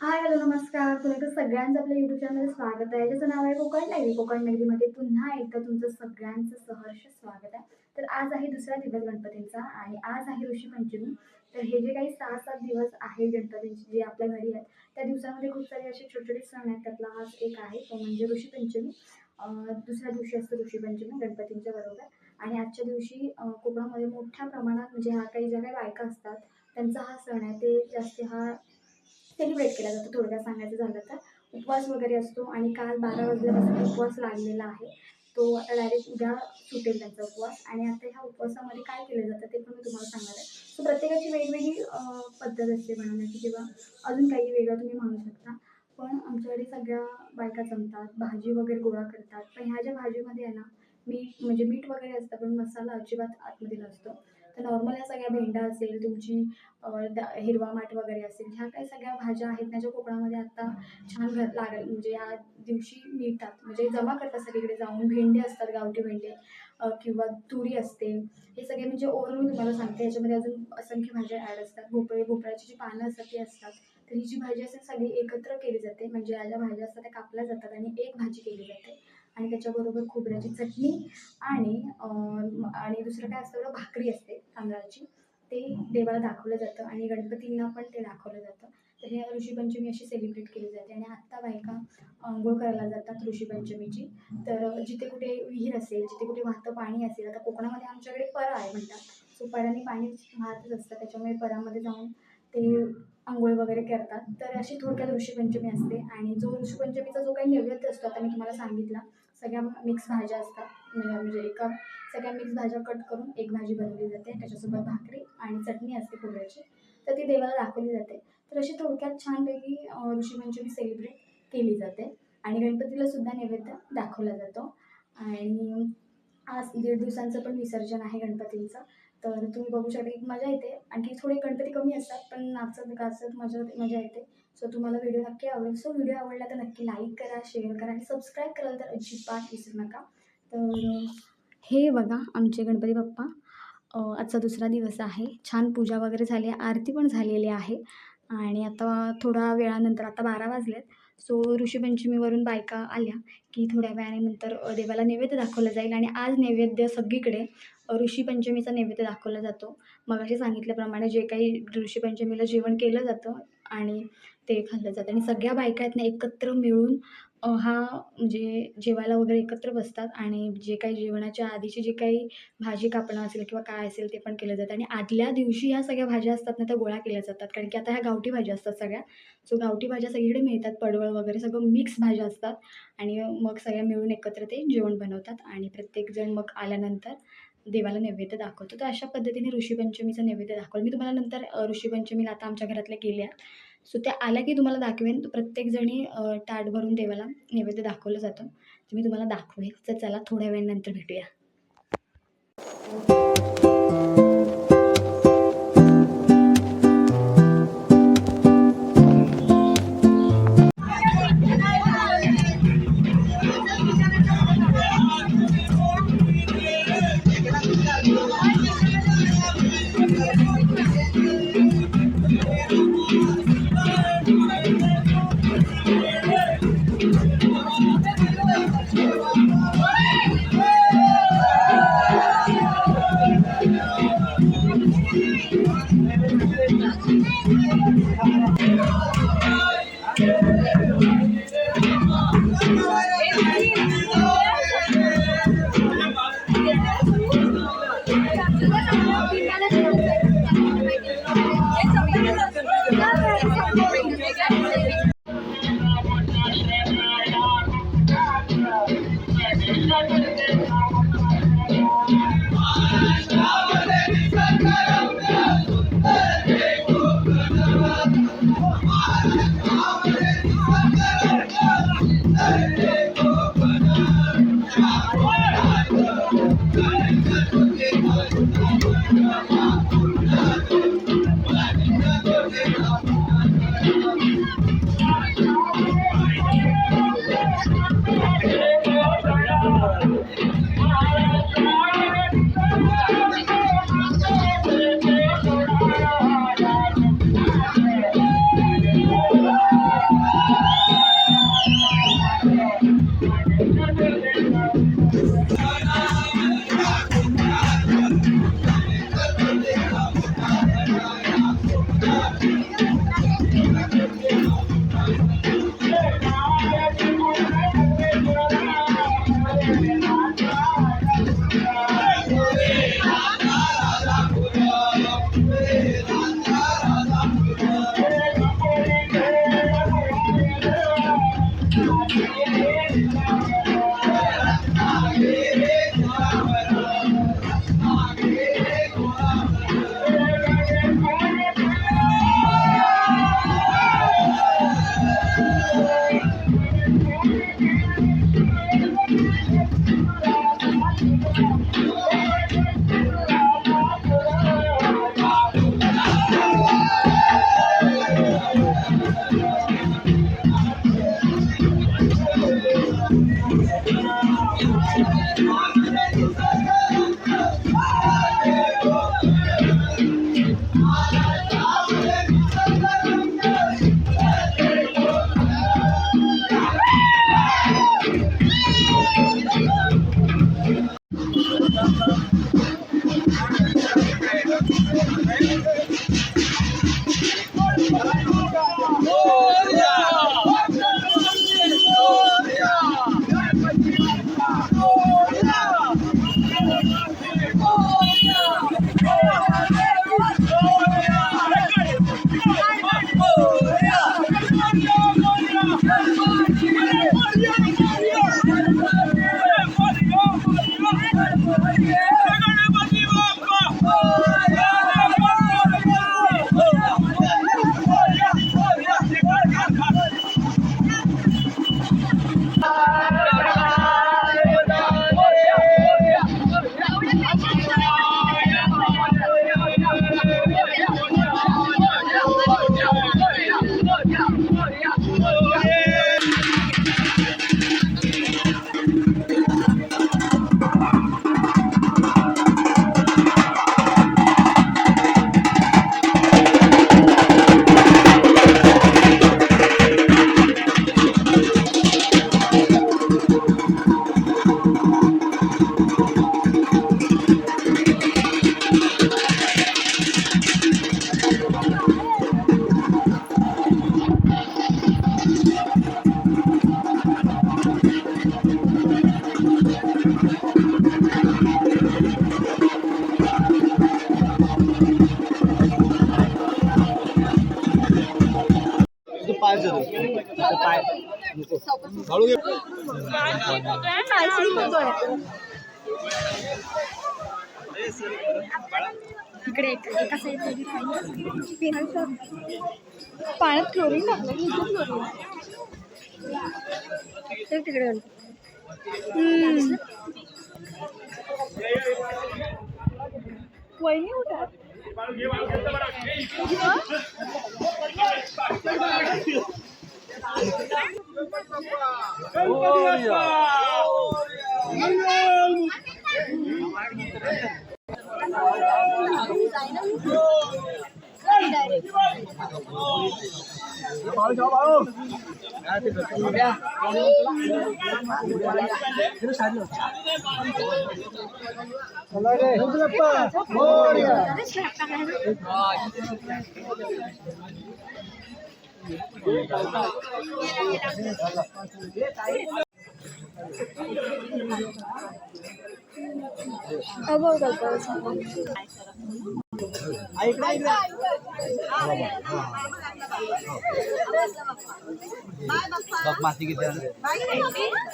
Hi hello नमस्कार. तुला सगळ्यांचं आपल्या युट्यूब चॅनलमध्ये स्वागत आहे. ज्याचं नाव आहे कोकण नगरी कोकण नगरीमध्ये पुन्हा एकदा तुमचं सगळ्यांचं सहर्ष स्वागत आहे. तर आज आहे दुसरा दिवस गणपतींचा आणि आज आहे ऋषीपंचमी. तर हे जे काही सहा सात दिवस आहे गणपतींचे जे आपल्या घरी आहेत त्या दिवसामध्ये खूप सारे असे छोटे छोटे सण आहेत. त्यातला हाच एक आहे. तो म्हणजे ऋषी पंचमी दुसऱ्या दिवशी असतं ऋषीपंचमी गणपतींच्या बरोबर. आणि आजच्या दिवशी कोकणामध्ये मोठ्या प्रमाणात म्हणजे हा काही ज्या काही बायका असतात त्यांचा हा सण आहे. ते जास्त हा सेलिब्रेट केला जातो. थोडक्यात सांगायचं झालं तर उपवास वगैरे असतो आणि काल बारा वाजल्यापासून उपवास लागलेला आहे. तो आता डायरेक्ट उद्या सुटेल त्यांचा उपवास. आणि आता ह्या उपवासामध्ये काय केलं जातं ते पण मी तुम्हाला सांगणार आहे. सो प्रत्येकाची वेगवेगळी पद्धत असते बनवण्याची. किंवा अजून काही वेगळं तुम्ही म्हणू शकता. पण आमच्याकडे सगळ्या बायका जमतात भाजी वगैरे गोळा करतात. पण ह्या ज्या भाजीमध्ये आहे ना मीठ म्हणजे मीठ वगैरे असतं पण मसाला अजिबात आतमध्ये नसतो. तर नॉर्मल या सगळ्या भेंडा असेल तुमची हिरवा माठ वगैरे असेल ह्या काही सगळ्या भाज्या आहेत ना ज्या कोकणामध्ये आता छान घर लागेल म्हणजे या दिवशी मिळतात. म्हणजे जमा करतात सगळीकडे जाऊन. भेंडे असतात गावठी भेंडे किंवा तुरी असते. हे सगळे म्हणजे ओव्हरऑल मी तुम्हाला सांगते. याच्यामध्ये अजून असंख्य भाज्या ॲड असतात. भोपळे भोपळ्याची जी पानं असतात ती असतात. तर ही जी भाजी असते सगळी एकत्र केली जाते. म्हणजे या ज्या भाज्या असतात त्या कापल्या जातात आणि एक भाजी केली जाते. आणि त्याच्याबरोबर खोबऱ्याची चटणी आणि आणि दुसरं काय असतं बरं भाकरी असते तांदळाची. ते देवाला दाखवलं जातं आणि गणपतींना पण ते दाखवलं जातं. तर हे ऋषीपंचमी अशी सेलिब्रेट केली जाते आणि आत्ता बायका आंघोळ करायला जातात ऋषीपंचमीची. तर जिथे कुठे विहीर असेल जिथे कुठे वाहतं पाणी असेल आता कोकणामध्ये आमच्याकडे परा आहे म्हणतात. सो पराने पाणी वाहतच असतं त्याच्यामुळे परामध्ये जाऊन ते आंघोळ वगैरे करतात. तर अशी थोडक्यात ऋषीपंचमी असते आणि जो ऋषीपंचमीचा जो काही नैवेद्य असतो आता मी तुम्हाला सांगितला सगळ्या मिक्स भाज्या असतात. म्हणजे म्हणजे एका सगळ्या मिक्स भाज्या कट करून एक भाजी बनवली जाते. त्याच्यासोबत भाकरी आणि चटणी असते खोबऱ्याची. तर ती देवाला दाखवली जाते. तर अशी थोडक्यात छानपैकी ऋषीपंचमी सेलिब्रेट केली जाते. आणि गणपतीला सुद्धा नैवेद्य दाखवला जातो. आणि आज दीड दिवसांचं पण विसर्जन आहे गणपतींचं. तर तुम्ही बघू शकता एक मजा येते. आणखी थोडे गणपती कमी असतात पण नाचत गाचत मजा मजा येते. सो तुम्हाला व्हिडिओ नक्की आवडेल. सो व्हिडिओ आवडला तर नक्की लाईक करा शेअर करा आणि सबस्क्राईब कराल तर अजिबात विसरू नका. तर हे बघा आमचे गणपती बाप्पा. आजचा दुसरा दिवस आहे. छान पूजा वगैरे झाली आहे. आरती पण झालेली आहे. आणि आता थोडा वेळानंतर आता बारा वाजलेत. सो ऋषीपंचमीवरून बायका आल्या की थोड्या वेळानंतर देवाला नैवेद्य दाखवलं जाईल आणि आज नैवेद्य सगळीकडे ऋषीपंचमीचा नैवेद्य दाखवला जातो. मगाशी सांगितल्याप्रमाणे जे काही ऋषीपंचमीला जेवण केलं जातं आणि ते खाल्लं जातं. आणि सगळ्या बायका आहेत ना एकत्र मिळून हा म्हणजे जेवायला वगैरे एकत्र बसतात आणि जे काही जेवणाच्या आधीची जी काही भाजी कापणं असेल किंवा काय असेल ते पण केलं जातं. आणि आदल्या दिवशी ह्या सगळ्या भाज्या असतात ना त्या गोळा केल्या जातात. कारण की आता ह्या गावठी भाज्या असतात सगळ्या. सो गावठी भाज्या सगळीकडे मिळतात. पडवळ वगैरे सगळं मिक्स भाज्या असतात. आणि मग सगळ्या मिळून एकत्र ते जेवण बनवतात. आणि प्रत्येकजण मग आल्यानंतर देवाला नैवेद्य दाखवतो. तर अशा पद्धतीने ऋषीपंचमीचं नैवेद्य दाखवलं. मी तुम्हाला नंतर ऋषीपंचमीला आता आमच्या घरातल्या गेल्या सो त्या आल्या की तुम्हाला दाखवेन. प्रत्येकजणी ताट भरून देवाला नैवेद्य दाखवलं जातं. मी तुम्हाला दाखवेन. तर चला थोड्या वेळानंतर भेटूया. Yeah. इकडे एका पाण्यात क्लोरीन टाकलं क्लोरीन तिकडे वहिनी उठा Glória! Glória! बघ माती किती आहे.